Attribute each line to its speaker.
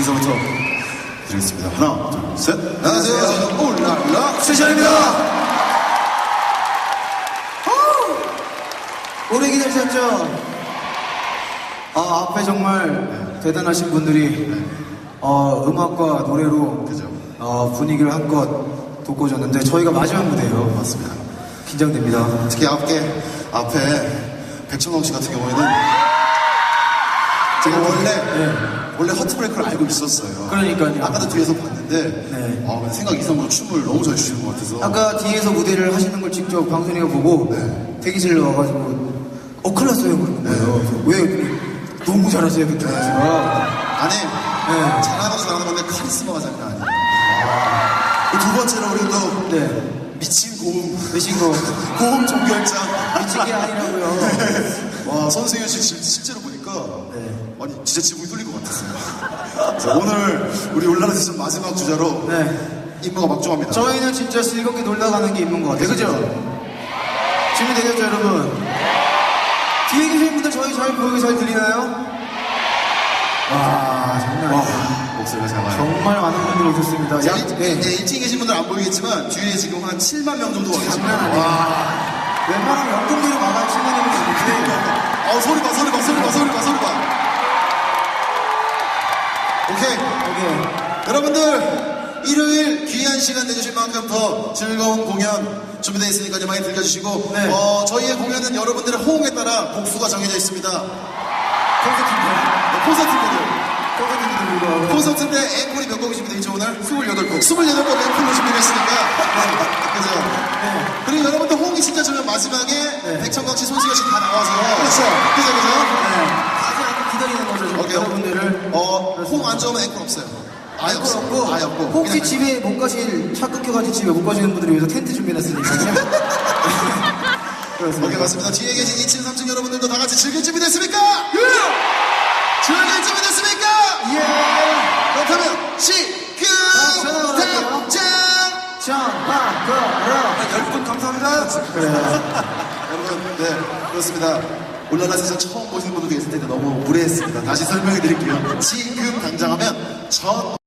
Speaker 1: 인사부터 드리겠습니다. 하나, 둘, 셋.
Speaker 2: 안녕하세요.
Speaker 1: 올랄라
Speaker 2: 스페셜입니다. 오래 기다리셨죠? 아, 앞에 정말 대단하신 분들이 어, 음악과 노래로. 어, 분위기를 한껏 돋궈줬는데 저희가 마지막 무대예요.
Speaker 1: 맞습니다.
Speaker 2: 긴장됩니다.
Speaker 1: 특히 앞에, 앞에 백천광 씨 같은 경우에는 제가 원래,
Speaker 2: 네.
Speaker 1: 원래 허트브레이크를 알고 있었어요.
Speaker 2: 그러니까요.
Speaker 1: 아까도 뒤에서 봤는데,
Speaker 2: 네.
Speaker 1: 아, 근데 생각 이상으로 춤을 너무 잘 추시는 것 같아서.
Speaker 2: 아까 뒤에서 무대를 하시는 걸 직접 방송이가 보고 대기실로 와가지고 어 큰일 났어요 그러는 거예요. 그래서 왜 너무 잘하세요 백종원 씨가.
Speaker 1: 아니,
Speaker 2: 네.
Speaker 1: 잘하는 건 잘하는 건데 카리스마가 장난 아니에요. 그두 번째로 우리 또
Speaker 2: 네.
Speaker 1: 미친 고음,
Speaker 2: 되신 거
Speaker 1: 고음 종결장.
Speaker 2: 미친 게 아니라고요.
Speaker 1: 와, 선승현 씨 실- 실제로
Speaker 2: 네.
Speaker 1: 아니 진짜 지붕이 뚫릴 것 같았어요. 자, 오늘 우리 올라라 세션 마지막 주자로
Speaker 2: 네.
Speaker 1: 임무가 막중합니다.
Speaker 2: 저희는 진짜 즐겁게 놀다 가는 게 있는 것 같아요. 그죠? 준비되셨죠, 여러분? 뒤에 계신 분들 저희 잘 보이고 잘 들리나요? 와, 장난
Speaker 1: 와. 목소리가 작아요.
Speaker 2: 정말 많은 분들이 오셨습니다.
Speaker 1: 자,
Speaker 2: 야,
Speaker 1: 이-
Speaker 2: 네.
Speaker 1: 네, 1층에 계신 분들 안 보이겠지만 뒤에 지금 한 7만 명 정도 와 계십니다.
Speaker 2: 장난 아니에요.
Speaker 1: 와,
Speaker 2: 웬만하면 연동들이 막아요, 신나는 분들.
Speaker 1: 아 소리 봐, 소리 봐, 소리 봐, 소리 봐, 소리 봐. 오케이.
Speaker 2: 오케이.
Speaker 1: 여러분들 일요일 귀한 시간 내주실 만큼 더 즐거운 공연 준비되어 있으니까요 많이 들려주시고
Speaker 2: 네.
Speaker 1: 어, 저희의 공연은 여러분들의 호응에 따라 복수가 정해져 있습니다. 네, 콘서트입니다
Speaker 2: 콘서트인데 불구하고.
Speaker 1: 콘서트인데 앵콜이 몇 곡이 준비되어 있죠 오늘? 28곡 28곡 앵콜로 준비했으니까 네. 그죠?
Speaker 2: 네.
Speaker 1: 그리고 여러분들 호응이 진짜 좋으면 마지막에
Speaker 2: 네.
Speaker 1: 백천광 씨, 손승현 씨다 나와서
Speaker 2: 그렇죠.
Speaker 1: 그죠 그죠?
Speaker 2: 네. 가지 않고 기다리는 거죠,
Speaker 1: 오케이.
Speaker 2: 여러분들을.
Speaker 1: 어, 호응 안 좋으면 앵콜 없어요 아예 없어
Speaker 2: 없고,
Speaker 1: 아예 없고
Speaker 2: 혹시
Speaker 1: 그냥
Speaker 2: 집에 못 가실, 차 끊겨가지고 집에 못 가시는 분들을 위해서 텐트 준비해놨으니까요. 그렇습니다.
Speaker 1: 오케이 맞습니다. 뒤에 계신 2층, 3층 여러분들도 다 같이 즐길 준비 됐습니까? 즐길 준비 됐습니까?
Speaker 2: 예!
Speaker 1: 그렇다면
Speaker 2: 할게요.
Speaker 1: 당장
Speaker 2: 전, 바, 거, 러.
Speaker 1: 여러분 감사합니다.
Speaker 2: 그래요.
Speaker 1: 여러분 네 그렇습니다. 세상 처음 보시는 분들도 계실 텐데 너무 무례했습니다. 다시 설명해 드릴게요. 지금 당장 하면 전